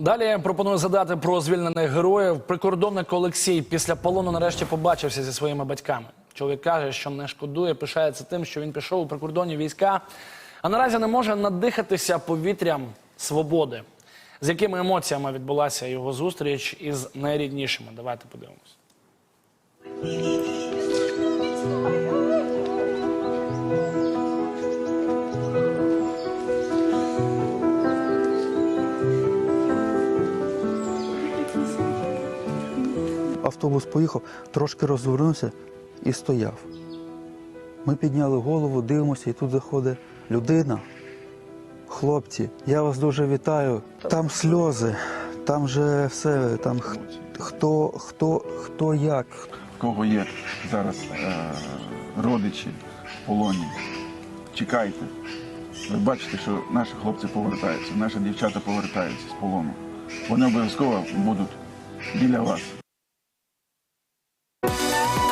Далі я пропоную задати про звільнених героїв. Прикордонник Олексій після полону нарешті побачився зі своїми батьками. Чоловік каже, що не шкодує, пишається тим, що він пішов у прикордонні війська, а наразі не може надихатися повітрям свободи. З якими емоціями відбулася його зустріч із найріднішими? Давайте подивимось. Автобус поїхав, трошки розвернувся і стояв. Ми підняли голову, дивимося, і тут заходить людина. Хлопці, я вас дуже вітаю. Там сльози, там же все, там хто, хто, хто як. в кого є зараз е, родичі в полоні, чекайте. Ви бачите, що наші хлопці повертаються, наші дівчата повертаються з полону. Вони обов'язково будуть біля вас.